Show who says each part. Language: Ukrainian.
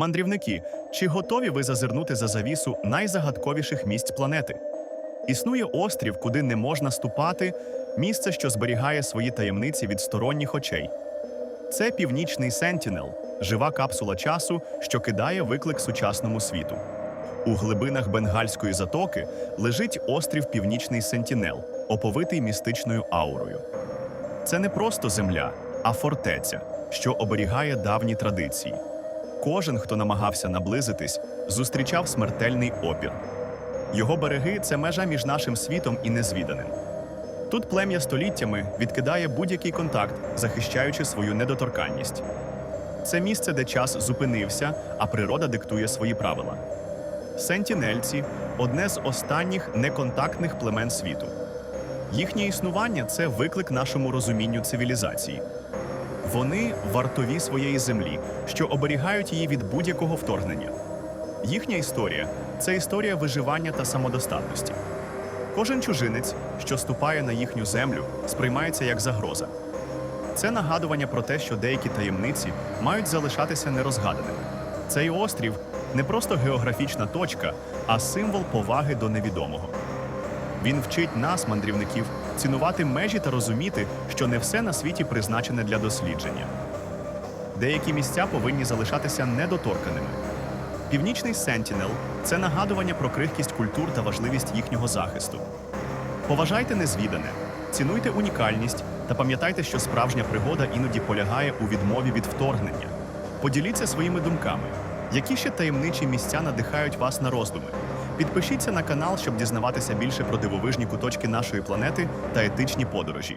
Speaker 1: Мандрівники, чи готові ви зазирнути за завісу найзагадковіших місць планети? Існує острів, куди не можна ступати, місце, що зберігає свої таємниці від сторонніх очей. Це північний Сентінел, жива капсула часу, що кидає виклик сучасному світу. У глибинах Бенгальської затоки лежить острів Північний Сентінел, оповитий містичною аурою. Це не просто земля, а фортеця, що оберігає давні традиції. Кожен, хто намагався наблизитись, зустрічав смертельний опір. Його береги це межа між нашим світом і незвіданим. Тут плем'я століттями відкидає будь-який контакт, захищаючи свою недоторканність. Це місце, де час зупинився, а природа диктує свої правила. Сентінельці одне з останніх неконтактних племен світу. Їхнє існування це виклик нашому розумінню цивілізації. Вони вартові своєї землі, що оберігають її від будь-якого вторгнення. Їхня історія це історія виживання та самодостатності. Кожен чужинець, що ступає на їхню землю, сприймається як загроза. Це нагадування про те, що деякі таємниці мають залишатися нерозгаданими. Цей острів не просто географічна точка, а символ поваги до невідомого. Він вчить нас, мандрівників, цінувати межі та розуміти, що не все на світі призначене для дослідження. Деякі місця повинні залишатися недоторканими. Північний Сентінел це нагадування про крихкість культур та важливість їхнього захисту. Поважайте незвідане, цінуйте унікальність та пам'ятайте, що справжня пригода іноді полягає у відмові від вторгнення. Поділіться своїми думками, які ще таємничі місця надихають вас на роздуми. Підпишіться на канал, щоб дізнаватися більше про дивовижні куточки нашої планети та етичні подорожі.